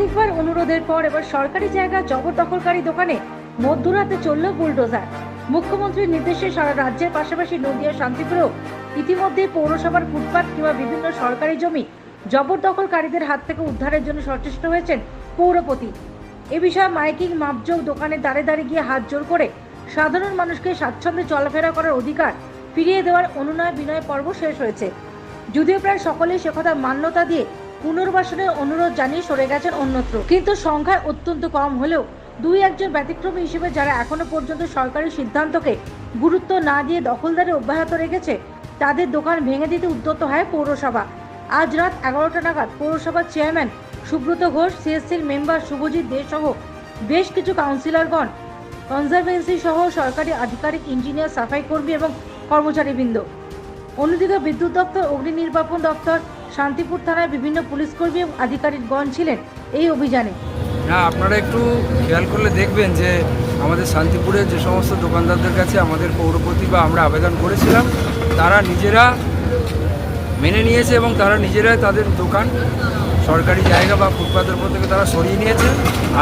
একাধিকবার অনুরোধের পর এবার সরকারি জায়গা জবরদখলকারী দোকানে মধ্যরাতে চলল বুলডোজার। মুখ্যমন্ত্রীর নির্দেশে সারা রাজ্যের পাশাপাশি নদিয়া, শান্তিপুরেও ইতিমধ্যে পৌরসভার ফুটপাত কিংবা বিভিন্ন সরকারি জমি জবরদখলকারীদের হাত থেকে উদ্ধারের জন্য সচেষ্ট হয়েছেন পৌরপতি। এ বিষয়ে মাইকিং মাপজোক দোকানে দ্বারে দাঁড়িয়ে গিয়ে হাত জোর করে সাধারণ মানুষকে স্বাচ্ছন্দ্যে চলাফেরা করার অধিকার ফিরিয়ে দেওয়ার অনুনয় বিনয় পর্ব শেষ হয়েছে। যদিও প্রায় সকলেই সে কথা মান্যতা দিয়ে পুনর্বাসনের অনুরোধ জানিয়ে সরে গেছেন অন্যত্র। কিন্তু সংখ্যায় অত্যন্ত কম হলেও দুই একজন ব্যতিক্রমী হিসেবে যারা এখনও পর্যন্ত সরকারি সিদ্ধান্তকে গুরুত্ব না দিয়ে দখলদারি অব্যাহত রেখেছে, তাদের দোকান ভেঙে দিতে উদ্যত হয় পৌরসভা। আজ রাত এগারোটা নাগাদ পৌরসভার চেয়ারম্যান সুব্রত ঘোষ, সিএসসির মেম্বার শুভজিৎ দে সহ বেশ কিছু কাউন্সিলরগণ, কনজারভেন্সি সহ সরকারি আধিকারিক, ইঞ্জিনিয়ার, সাফাই কর্মী এবং কর্মচারীবৃন্দ। অন্যদিকে বিদ্যুৎ দপ্তর অগ্নি নির্বাপন দপ্তর শান্তিপুর থানায় বিভিন্ন পুলিশ কর্মী এবং আধিকারিকগণ ছিলেন এই অভিযানে। হ্যাঁ আপনারা একটু খেয়াল করলে দেখবেন যে আমাদের শান্তিপুরের যে সমস্ত দোকানদারদের কাছে আমাদের পৌরপতি বা আমরা আবেদন করেছিলাম, তারা নিজেরা মেনে নিয়েছে এবং তারা নিজেরাই তাদের দোকান সরকারি জায়গা বা ফুটপাতের উপর থেকে তারা সরিয়ে নিয়েছে।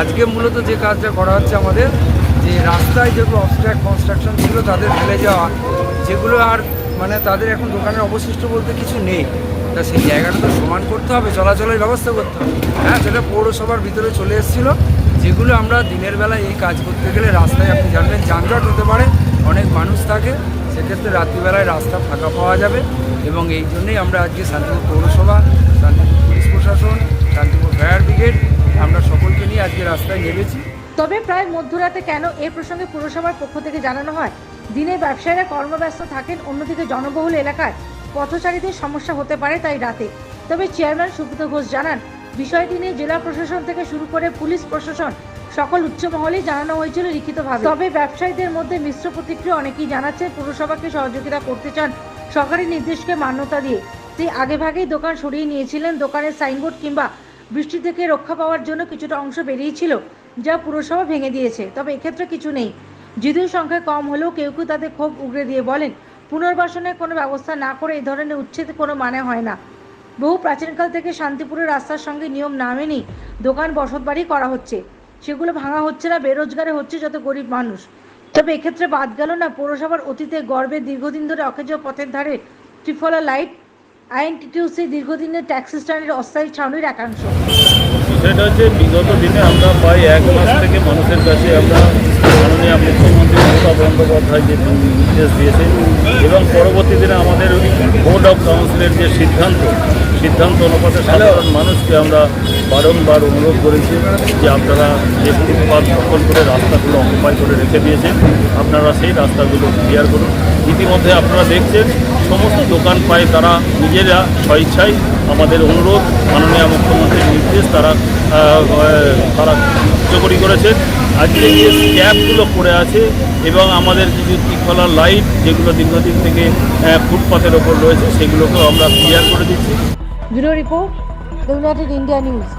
আজকে মূলত যে কাজটা করা হচ্ছে আমাদের, যে রাস্তায় যেগুলো অবস্ট্রাক্ট কনস্ট্রাকশন ছিল তাদের ফেলে যাওয়া, যেগুলো আর মানে তাদের এখন দোকানের অবশিষ্ট বলতে কিছু নেই। তা সেই জায়গাটা তো সমান করতে হবে, চলাচলের ব্যবস্থা করতে হবে। হ্যাঁ সেটা পৌরসভার ভিতরে চলে এসেছিল। যেগুলো আমরা দিনের বেলা এই কাজ করতে গেলে রাস্তায়, আপনি জানবেন, যানজট হতে পারে, অনেক মানুষ থাকে। সেক্ষেত্রে রাত্রিবেলায় রাস্তা ফাঁকা পাওয়া যাবে এবং এই জন্যই আমরা আজকে শান্তিপুর পৌরসভা, শান্তিপুর পুলিশ প্রশাসন, শান্তিপুর ফায়ার ব্রিগেড, আমরা সকলকে নিয়ে আজকে রাস্তায় নেমেছি। তবে প্রায় মধ্যরাতে কেন এ প্রসঙ্গে পুরসভার পক্ষ থেকে জানানো হয়? দিনে ব্যবসায়ীরা কর্মব্যস্ত থাকেন, অন্যদিকে জনবহুল এলাকায় পথচারীদের সমস্যা হতে পারে তাই রাতে। তবে চেয়ারম্যান সুব্রত ঘোষ জানান, বিষয়টি নিয়ে জেলা প্রশাসন থেকে শুরু করে পুলিশ প্রশাসন, সকল উচ্চ মহলেই জানানো হয়েছিল লিখিতভাবে। তবে ব্যবসায়ীদের মধ্যে মিশ্র প্রতিক্রিয়া অনেকেই জানাচ্ছেন পুরসভাকে সহযোগিতা করতে চান সরকারি নির্দেশকে মান্যতা দিয়ে। সেই আগেভাগেই দোকান সরিয়ে নিয়েছিলেন, দোকানের সাইনবোর্ড কিংবা বৃষ্টি থেকে রক্ষা পাওয়ার জন্য কিছুটা অংশ বেরিয়েছিল যা পুরসভা ভেঙে দিয়েছে। তবে এক্ষেত্রে কিছু নেই। যদিও সংখ্যা কম হলেও কেউ কেউ তাদের ক্ষোভ উগড়ে দিয়ে বলেন পুনর্বাসনের কোনো ব্যবস্থা না করে এই ধরনের উচ্ছেদ কোনো মানে হয় না। বহু প্রাচীনকাল থেকে শান্তিপুরের রাস্তার সঙ্গে নিয়ম না মেনেই দোকান বসতবাড়ি করা হচ্ছে। সেগুলো ভাঙা হচ্ছে না, বেরোজগারে হচ্ছে যত গরিব মানুষ। তবে এক্ষেত্রে বাদ গেল না, পৌরসভার অতীতে গর্বে দীর্ঘদিন ধরে অকেজ পথের ধারে ত্রিফলা লাইট আইএনটিটিউসি দীর্ঘদিনের ট্যাক্সি স্ট্যান্ডের অস্থায়ী ছাউনির একাংশ। সেটা হচ্ছে বিগত দিনে আমরা প্রায় এক মাস থেকে মানুষের কাছে আমরা মাননীয় মুখ্যমন্ত্রী মমতা বন্দ্যোপাধ্যায় যে নির্দেশ দিয়েছেন এবং পরবর্তী দিনে আমাদের বোর্ড অফ কাউন্সিলের যে সিদ্ধান্ত সিদ্ধান্ত অনুপাতে সাধারণ মানুষকে আমরা বারংবার অনুরোধ করেছি যে আপনারা যে ফুটপাত দখল করে রাস্তাগুলো অকুপাই করে রেখে দিয়েছেন, আপনারা সেই রাস্তাগুলো ক্লিয়ার করুন। ইতিমধ্যে আপনারা দেখছেন সমস্ত দোকান পায় তারা নিজেরা স্বেচ্ছায় আমাদের অনুরোধ মাননীয় মুখ্যমন্ত্রীর নির্দেশ তারা তারা কার্যকরী করেছেন আজকে যে স্ক্যাপগুলো পড়ে আছে এবং আমাদের কিছু ত্রিফলার লাইট যেগুলো দীর্ঘদিন থেকে আহ, ফুটপাতের ওপর রয়েছে সেগুলোকেও আমরা ক্লিয়ার করে দিচ্ছি। United India News.